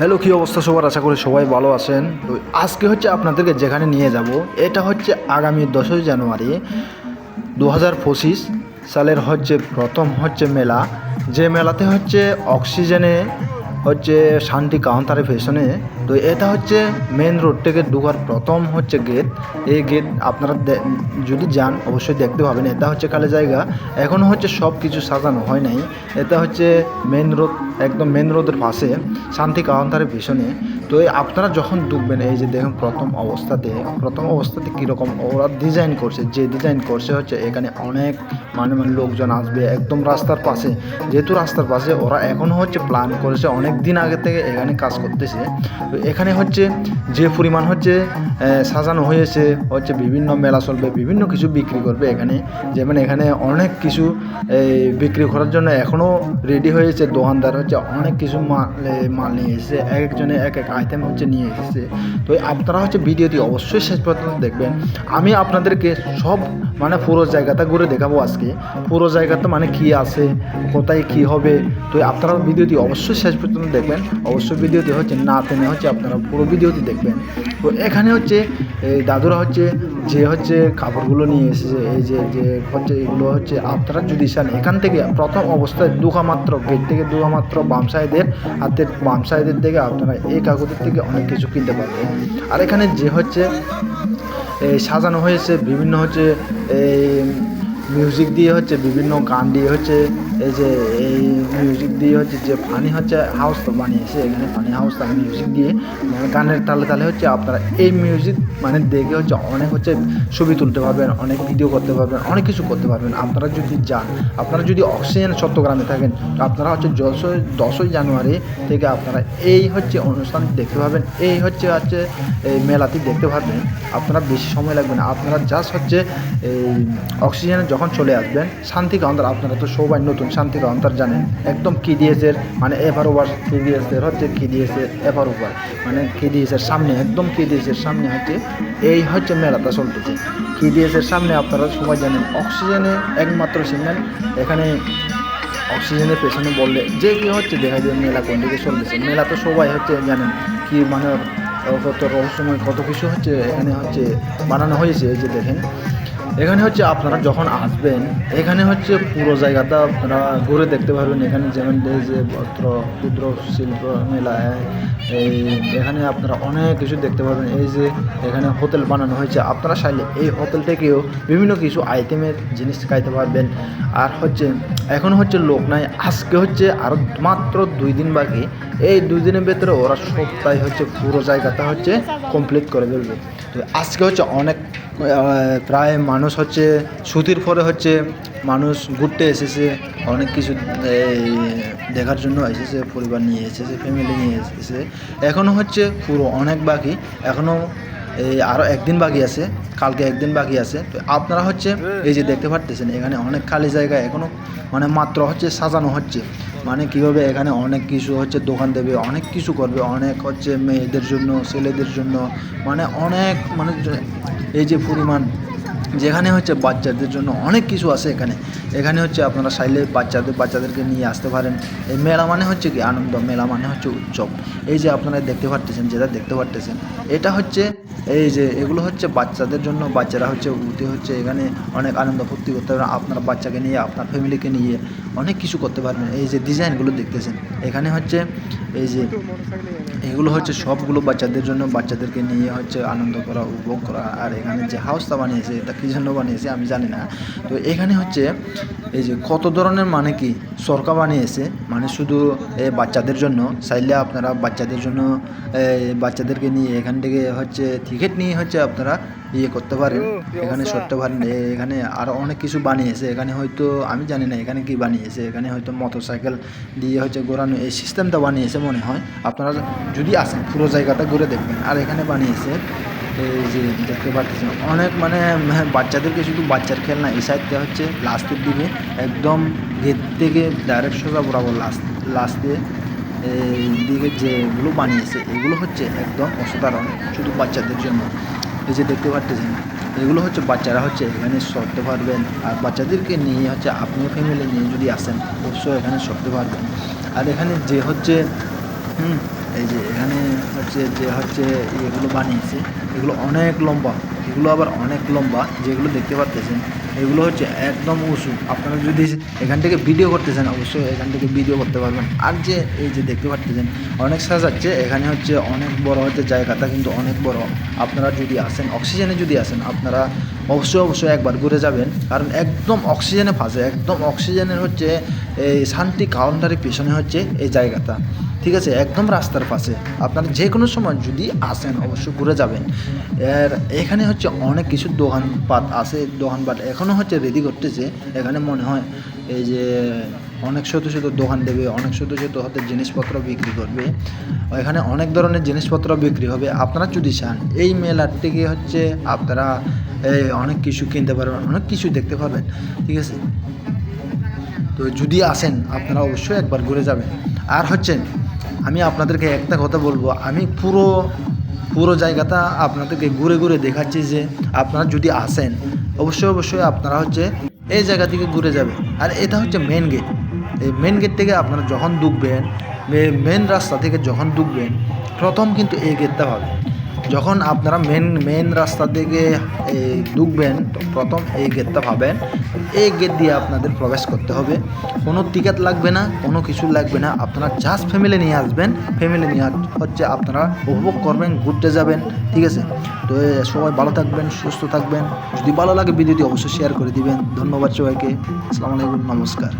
Hello, কী অবস্থা সবার? আশা করি সবাই ভালো আছেন। তো আজকে হচ্ছে আপনাদেরকে যেখানে নিয়ে যাব, এটা হচ্ছে আগামী দশই জানুয়ারি দু হাজার পঁচিশ সালের হচ্ছে প্রথম হচ্ছে মেলা। যে মেলাতে হচ্ছে অক্সিজেনে হচ্ছে শান্তি কাউন্টারের পেছনে তো এটা হচ্ছে মেন রোড থেকে ঢোকার প্রথম হচ্ছে গেট এই গেট আপনারা যদি যান, অবশ্যই দেখতে পাবেন। এটা হচ্ছে খালি জায়গা। এখনও হচ্ছে সব কিছু সাজানো হয় নাই। এটা হচ্ছে মেন রোড একদম মেন রোডের পাশে, শান্তি কাউন্টারের পিছনে। তো আপনারা যখন ঢুকবেন, এই যে দেখুন প্রথম অবস্থাতে প্রথম অবস্থাতে কীরকম ওরা ডিজাইন করছে। যে ডিজাইন করছে হচ্ছে এখানে অনেক মানে মানে লোকজন আসবে একদম রাস্তার পাশে। যেহেতু রাস্তার পাশে ওরা এখনও হচ্ছে প্ল্যান করেছে অনেক দিন আগে থেকে এখানে কাজ করতেছে। তো এখানে হচ্ছে যে পরিমাণ হচ্ছে সাজানো হয়েছে, হচ্ছে বিভিন্ন মেলা চলবে, বিভিন্ন কিছু বিক্রি করবে এখানে। যেমন এখানে অনেক কিছু বিক্রি করার জন্য এখনও রেডি হয়েছে দোকানদার হচ্ছে, অনেক কিছু মাল মাল নিয়ে এসেছে এক একজনে এক এক আইটেম হচ্ছে নিয়ে এসেছে। তো আপনারা হচ্ছে ভিডিওটি অবশ্যই শেষ পর্যন্ত দেখবেন। আমি আপনাদেরকে সব মানে পুরো জায়গাটা ঘুরে দেখাবো আজকে। পুরো জায়গাটা মানে কি আছে, কোথায় কি হবে, তো আপনারা ভিডিওটি অবশ্যই শেষ পর্যন্ত দেখবেন। অবশ্যই ভিডিওটি হচ্ছে না টেনে হচ্ছে আপনারা পুরো ভিডিওটি দেখবেন। তো এখানে হচ্ছে এই দাদুরা হচ্ছে, যে হচ্ছে কাপড়গুলো নিয়ে এসেছে, এই যে যে হচ্ছে এগুলো হচ্ছে আপনারা যদি চান এখান থেকে প্রথম অবস্থায় দুখা মাত্র গেট থেকে দুখা মাত্র, বাম সাইডের হাতের বাম সাইডের থেকে আপনারা এই কাগজের থেকে অনেক কিছু কিনতে পারবেন। আর এখানে যে হচ্ছে সাজানো হয়েছে বিভিন্ন হচ্ছে, এই মিউজিক দিয়ে হচ্ছে বিভিন্ন গান দিয়ে হচ্ছে এই যে এই মিউজিক দিয়ে হচ্ছে যে ফানি হচ্ছে হাউস তো বানিয়েছে, এখানে ফানি হাউস তার মিউজিক দিয়ে মানে গানের তালে তালে হচ্ছে আপনারা এই মিউজিক মানে দেখে হচ্ছে অনেক হচ্ছে ছবি তুলতে পারবেন, অনেক ভিডিও করতে পারবেন, অনেক কিছু করতে পারবেন। আপনারা যদি যান, আপনারা যদি অক্সিজেন চট্টগ্রামে থাকেন, আপনারা হচ্ছে দশই দশই জানুয়ারি থেকে আপনারা এই হচ্ছে অনুষ্ঠান দেখতে পাবেন এই হচ্ছে হচ্ছে এই মেলাটি দেখতে পারবেন। আপনারা বেশি সময় লাগবে না, আপনারা জাস্ট হচ্ছে এই অক্সিজেনে যখন চলে আসবেন শান্তি কাউন্টার আপনারা তো সবাই নতুন শান্তি কাউন্টার জানেন। একদম কিডিএসের মানে এভার ওভার কিডিএসের হচ্ছে কিডিএসের এভার ওভার মানে কিডিএসের সামনে, একদম কিডিএসের সামনে হচ্ছে, এই হচ্ছে মেলাটা চলতেছে। কিডিএসের সামনে আপনারা সবাই জানেন, অক্সিজেনে একমাত্র সিগন্যাল এখানে অক্সিজেনের পেছনে বললে যে কি হচ্ছে, দেখা যায় মেলা কোন দিকে চলতেছে। মেলা তো সবাই হচ্ছে জানেন, কি মানে কত রহস্যময়, কত কিছু হচ্ছে, এখানে হচ্ছে বানানো হয়েছে যে দেখেন। এখানে হচ্ছে আপনারা যখন আসবেন, এখানে হচ্ছে পুরো জায়গাটা আপনারা ঘুরে দেখতে পারবেন। এখানে যেমন যে বস্ত্র ক্ষুদ্র শিল্প মেলা, এই এখানে আপনারা অনেক কিছু দেখতে পারবেন। এই যে এখানে হোটেল বানানো হয়েছে, আপনারা চাইলে এই হোটেল থেকেও বিভিন্ন কিছু আইটেমের জিনিস খাইতে পারবেন। আর হচ্ছে, এখন হচ্ছে লোক নাই। আজকে হচ্ছে আর মাত্র দুই দিন বাকি। এই দুই দিনের ভেতরে ওরা সপ্তাহে হচ্ছে পুরো জায়গাটা হচ্ছে কমপ্লিট করে ফেলবে। তো আজকে হচ্ছে অনেক প্রায় মানুষ হচ্ছে সুতির পরে হচ্ছে মানুষ ঘুরতে এসেছে, অনেক কিছু দেখার জন্য এসেছে, পরিবার নিয়ে এসেছে ফ্যামিলি নিয়ে এসেছে। এখনও হচ্ছে পুরো অনেক বাকি এখনও আরও একদিন বাকি আছে, কালকে একদিন বাকি আছে। তো আপনারা হচ্ছে এই যে দেখতে পারতেছেন, এখানে অনেক খালি জায়গা এখনও মানে মাত্র হচ্ছে সাজানো হচ্ছে। মানে কীভাবে এখানে অনেক কিছু হচ্ছে দোকান দেবে, অনেক কিছু করবে, অনেক হচ্ছে মেয়েদের জন্য, ছেলেদের জন্য মানে অনেক মানে এই যে পরিমাণ যেখানে হচ্ছে বাচ্চাদের জন্য অনেক কিছু আছে এখানে। এখানে হচ্ছে আপনারা চাইলে বাচ্চাদের, বাচ্চাদেরকে নিয়ে আসতে পারেন। এই মেলা মানে হচ্ছে কি আনন্দ, মেলা মানে হচ্ছে উৎসব। এই যে আপনারা দেখতে পারতেছেন, যেটা দেখতে পারতেছেন, এটা হচ্ছে এই যে এগুলো হচ্ছে বাচ্চাদের জন্য, বাচ্চারা হচ্ছে উঠে হচ্ছে এখানে অনেক আনন্দ ফুর্তি করতে পারবেন আপনার বাচ্চাকে নিয়ে, আপনার ফ্যামিলিকে নিয়ে অনেক কিছু করতে পারবেন এই যে ডিজাইনগুলো দেখতেছেন, এখানে হচ্ছে এই যে এগুলো হচ্ছে সবগুলো বাচ্চাদের জন্য বাচ্চাদেরকে নিয়ে হচ্ছে আনন্দ করা, উপভোগ করা। আর এখানে যে হাউসটা বানিয়েছে, এটা কী জন্য বানিয়েছে আমি জানি না। তো এখানে হচ্ছে এই যে কত ধরনের মানে কি সরকার বানিয়েছে মানে শুধু বাচ্চাদের জন্য? চাইলে আপনারা বাচ্চাদের জন্য বাচ্চাদেরকে নিয়ে এখান থেকে হচ্ছে টিকিট নিয়ে হচ্ছে আপনারা ইয়ে করতে পারেন। এখানে সরতে পারেন এখানে আরও অনেক কিছু বানিয়েছে। এখানে হয়তো আমি জানি না এখানে কি বানিয়েছে। এখানে হয়তো মোটর সাইকেল দিয়ে হচ্ছে ঘোরানো এই সিস্টেমটা বানিয়েছে মনে হয়। আপনারা যদি আসেন পুরো জায়গাটা ঘুরে দেখবেন। আর এখানে বানিয়েছে এই যে দেখতে পাচ্ছেন, অনেক মানে বাচ্চাদেরকে শুধু বাচ্চার খেলনা এই সাইডটা হচ্ছে লাস্টের দিকে। একদম গেট থেকে ডাইরেক্ট সোজা বরাবর লাস্ট লাস্টে এই দিকে যেগুলো বানিয়েছে, এগুলো হচ্ছে একদম অসাধারণ, শুধু বাচ্চাদের জন্য। এই যে দেখতে পাচ্ছেন, এগুলো হচ্ছে বাচ্চারা হচ্ছে এখানে সরতে পারবেন। আর বাচ্চাদেরকে নিয়ে হচ্ছে আপনিও ফ্যামিলি নিয়ে যদি আসেন, অবশ্যই এখানে সরতে পারবেন। আর এখানে যে হচ্ছে, হুম, এই যে এখানে হচ্ছে যে হচ্ছে এগুলো বানিয়েছে, এগুলো অনেক লম্বা, এগুলো আবার অনেক লম্বা, যেগুলো দেখতে পারতেছেন, এগুলো হচ্ছে একদম উঁচু। আপনারা যদি এখান থেকে ভিডিও করতেছেন, অবশ্যই এখান থেকে ভিডিও করতে পারবেন। আর যে, এই যে দেখতে পারতেছেন, অনেক সাজাচ্ছে, এখানে হচ্ছে অনেক বড় হচ্ছে জায়গাটা কিন্তু অনেক বড়। আপনারা যদি আসেন, অক্সিজেনে যদি আসেন, আপনারা অবশ্যই অবশ্যই একবার ঘুরে যাবেন। কারণ একদম অক্সিজেনে ফাঁসে, একদম অক্সিজেনের হচ্ছে এই শান্তি কাউন্টারের পেছনে হচ্ছে এই জায়গাটা। ঠিক আছে? একদম রাস্তার পাশে। আপনারা যে কোনো সময় যদি আসেন, অবশ্যই ঘুরে যাবেন। এর এখানে হচ্ছে অনেক কিছু দোকানপাট আছে, দোকানপাট এখনও হচ্ছে রেডি করতেছে। এখানে মনে হয় এই যে অনেক শত শত দোকান দেবে, অনেক শত শত হতে জিনিসপত্র বিক্রি করবে। এখানে অনেক ধরনের জিনিসপত্র বিক্রি হবে। আপনারা যদি চান, এই মেলার থেকে হচ্ছে আপনারা অনেক কিছু কিনতে পারবেন, অনেক কিছু দেখতে পারবেন। ঠিক আছে? তো যদি আসেন, আপনারা অবশ্যই একবার ঘুরে যাবেন। আর হচ্ছে আমি আপনাদেরকে একটা কথা বলব। আমি পুরো পুরো জায়গাটা আপনাদেরকে ঘুরে ঘুরে দেখাচ্ছি যে আপনারা যদি আসেন, অবশ্যই অবশ্যই আপনারা হচ্ছে এই জায়গা থেকে ঘুরে যাবে। আর এটা হচ্ছে মেন গেট এই মেন গেট থেকে আপনারা যখন ঢুকবেন মেন রাস্তা থেকে যখন ঢুকবেন, প্রথম কিন্তু এই গেটটা পাবেন যখন আপনারা মেন মেন রাস্তা থেকে ঢুকবেন, প্রথম এই গেটটা পাবেন এই গেট দিয়ে আপনাদের প্রবেশ করতে হবে। কোনো টিকিট লাগবে না, কোনো কিছু লাগবে না। আপনারা জাস্ট ফ্যামিলি নিয়ে আসবেন। ফ্যামিলি নিয়ে হচ্ছে আপনারা উপভোগ করবেন, ঘুরতে যাবেন, ঠিক আছে? তো সবাই ভালো থাকবেন, সুস্থ থাকবেন। যদি ভালো লাগে ভিডিওটি অবশ্যই শেয়ার করে দিবেন। ধন্যবাদ সবাইকে। আসসালামু আলাইকুম, নমস্কার।